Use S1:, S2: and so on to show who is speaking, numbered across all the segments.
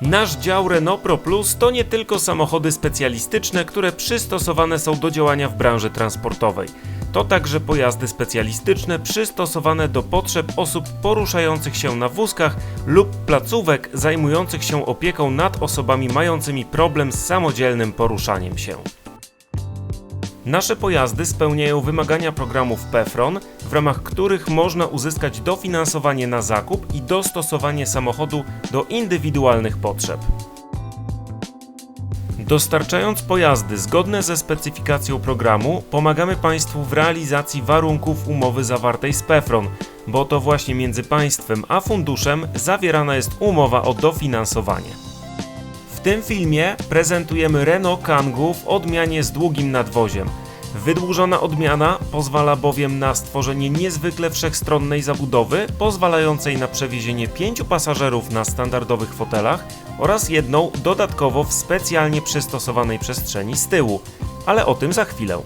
S1: Nasz dział Renault Pro Plus to nie tylko samochody specjalistyczne, które przystosowane są do działania w branży transportowej. To także pojazdy specjalistyczne przystosowane do potrzeb osób poruszających się na wózkach lub placówek zajmujących się opieką nad osobami mającymi problem z samodzielnym poruszaniem się. Nasze pojazdy spełniają wymagania programów PEFRON, w ramach których można uzyskać dofinansowanie na zakup i dostosowanie samochodu do indywidualnych potrzeb. Dostarczając pojazdy zgodne ze specyfikacją programu, pomagamy Państwu w realizacji warunków umowy zawartej z PEFRON, bo to właśnie między państwem a funduszem zawierana jest umowa o dofinansowanie. Tym filmie prezentujemy Renault Kangoo w odmianie z długim nadwoziem. Wydłużona odmiana pozwala bowiem na stworzenie niezwykle wszechstronnej zabudowy, pozwalającej na przewiezienie pięciu pasażerów na standardowych fotelach oraz jedną dodatkowo w specjalnie przystosowanej przestrzeni z tyłu, ale o tym za chwilę.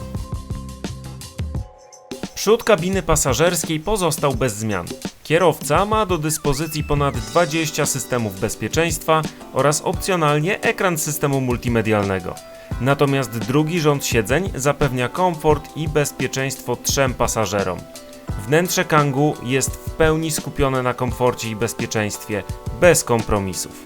S1: Przód kabiny pasażerskiej pozostał bez zmian. Kierowca ma do dyspozycji ponad 20 systemów bezpieczeństwa oraz opcjonalnie ekran systemu multimedialnego. Natomiast drugi rząd siedzeń zapewnia komfort i bezpieczeństwo trzem pasażerom. Wnętrze Kangoo jest w pełni skupione na komforcie i bezpieczeństwie, bez kompromisów.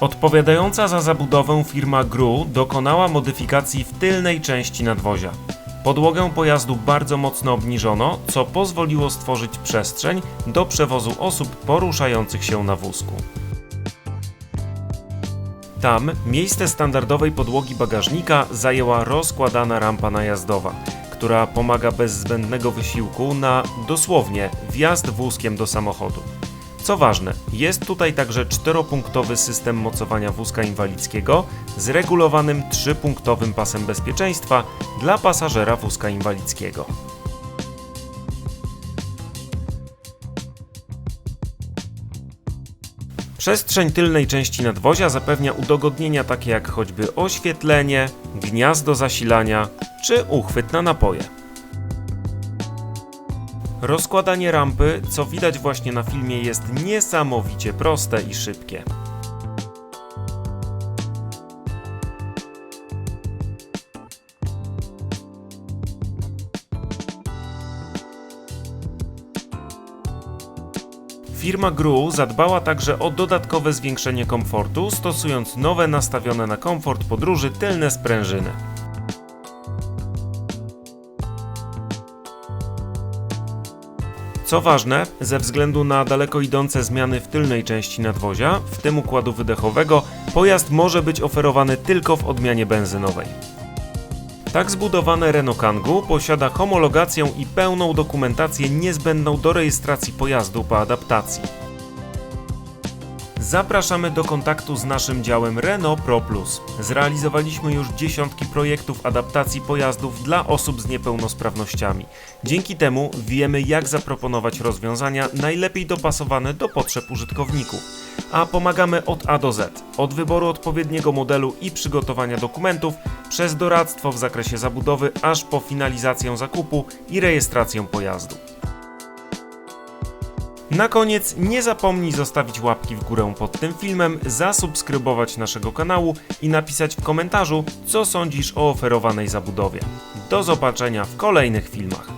S1: Odpowiadająca za zabudowę firma GRU dokonała modyfikacji w tylnej części nadwozia. Podłogę pojazdu bardzo mocno obniżono, co pozwoliło stworzyć przestrzeń do przewozu osób poruszających się na wózku. Tam miejsce standardowej podłogi bagażnika zajęła rozkładana rampa najazdowa, która pomaga bez zbędnego wysiłku na dosłownie wjazd wózkiem do samochodu. Co ważne, jest tutaj także czteropunktowy system mocowania wózka inwalidzkiego z regulowanym trzypunktowym pasem bezpieczeństwa dla pasażera wózka inwalidzkiego. Przestrzeń tylnej części nadwozia zapewnia udogodnienia takie jak choćby oświetlenie, gniazdo zasilania czy uchwyt na napoje. Rozkładanie rampy, co widać właśnie na filmie, jest niesamowicie proste i szybkie. Firma GRU zadbała także o dodatkowe zwiększenie komfortu, stosując nowe nastawione na komfort podróży tylne sprężyny. Co ważne, ze względu na daleko idące zmiany w tylnej części nadwozia, w tym układu wydechowego, pojazd może być oferowany tylko w odmianie benzynowej. Tak zbudowane Renault Kangoo posiada homologację i pełną dokumentację niezbędną do rejestracji pojazdu po adaptacji. Zapraszamy do kontaktu z naszym działem Renault Pro Plus. Zrealizowaliśmy już dziesiątki projektów adaptacji pojazdów dla osób z niepełnosprawnościami. Dzięki temu wiemy, jak zaproponować rozwiązania najlepiej dopasowane do potrzeb użytkowników. A pomagamy od A do Z, od wyboru odpowiedniego modelu i przygotowania dokumentów, przez doradztwo w zakresie zabudowy, aż po finalizację zakupu i rejestrację pojazdu. Na koniec nie zapomnij zostawić łapki w górę pod tym filmem, zasubskrybować naszego kanału i napisać w komentarzu, co sądzisz o oferowanej zabudowie. Do zobaczenia w kolejnych filmach.